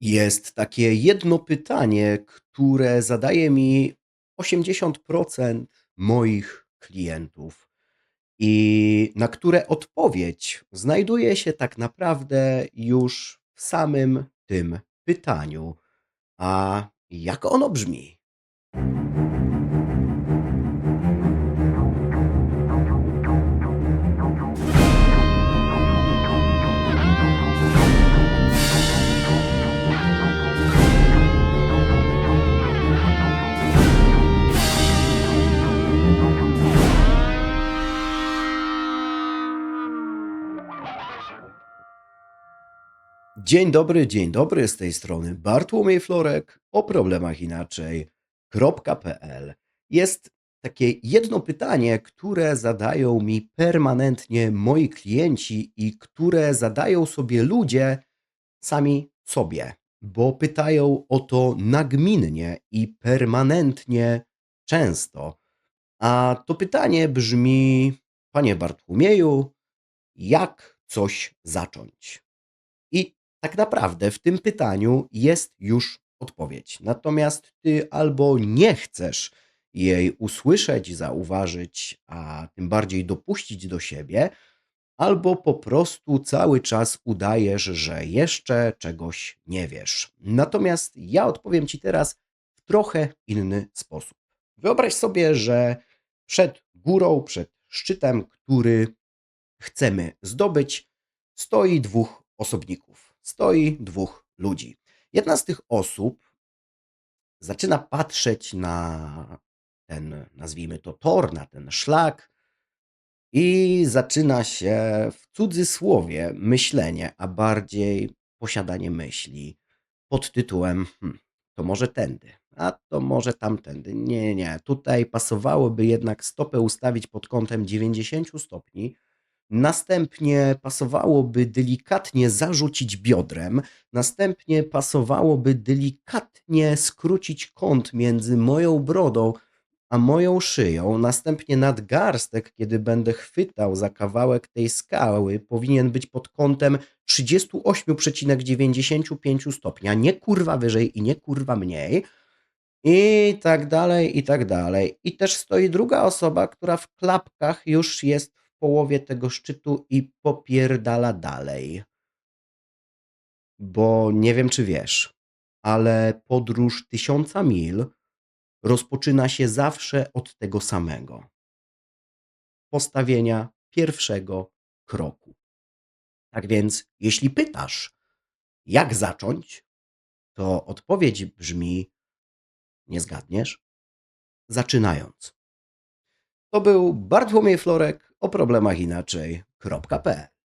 Jest takie jedno pytanie, które zadaje mi 80% moich klientów i na które odpowiedź znajduje się tak naprawdę już w samym tym pytaniu. A jak ono brzmi? Dzień dobry, dzień dobry, z tej strony Bartłomiej Florek o problemach inaczej.pl. Jest takie jedno pytanie, które zadają mi permanentnie moi klienci i które zadają sobie ludzie sami sobie, bo pytają o to nagminnie i permanentnie często. A to pytanie brzmi: Panie Bartłomieju, jak coś zacząć? Tak naprawdę w tym pytaniu jest już odpowiedź. Natomiast ty albo nie chcesz jej usłyszeć, zauważyć, a tym bardziej dopuścić do siebie, albo po prostu cały czas udajesz, że jeszcze czegoś nie wiesz. Natomiast ja odpowiem ci teraz w trochę inny sposób. Wyobraź sobie, że przed górą, przed szczytem, który chcemy zdobyć, stoi dwóch osobników. Stoi dwóch ludzi. Jedna z tych osób zaczyna patrzeć na ten, nazwijmy to, tor, na ten szlak i zaczyna się w cudzysłowie myślenie, a bardziej posiadanie myśli pod tytułem: "Hm, to może tędy, a to może tamtędy. Nie, nie, tutaj pasowałoby jednak stopę ustawić pod kątem 90 stopni, następnie pasowałoby delikatnie zarzucić biodrem, następnie pasowałoby delikatnie skrócić kąt między moją brodą a moją szyją, następnie nadgarstek, kiedy będę chwytał za kawałek tej skały, powinien być pod kątem 38,95 stopnia, nie kurwa wyżej i nie kurwa mniej. I tak dalej, i tak dalej. I też stoi druga osoba, która w klapkach już jest połowie tego szczytu i popierdala dalej. Bo nie wiem, czy wiesz, ale podróż tysiąca mil rozpoczyna się zawsze od tego samego. Postawienia pierwszego kroku. Tak więc, jeśli pytasz, jak zacząć, to odpowiedź brzmi: nie zgadniesz? Zaczynając. To był Bartłomiej Florek o problemach inaczej.pl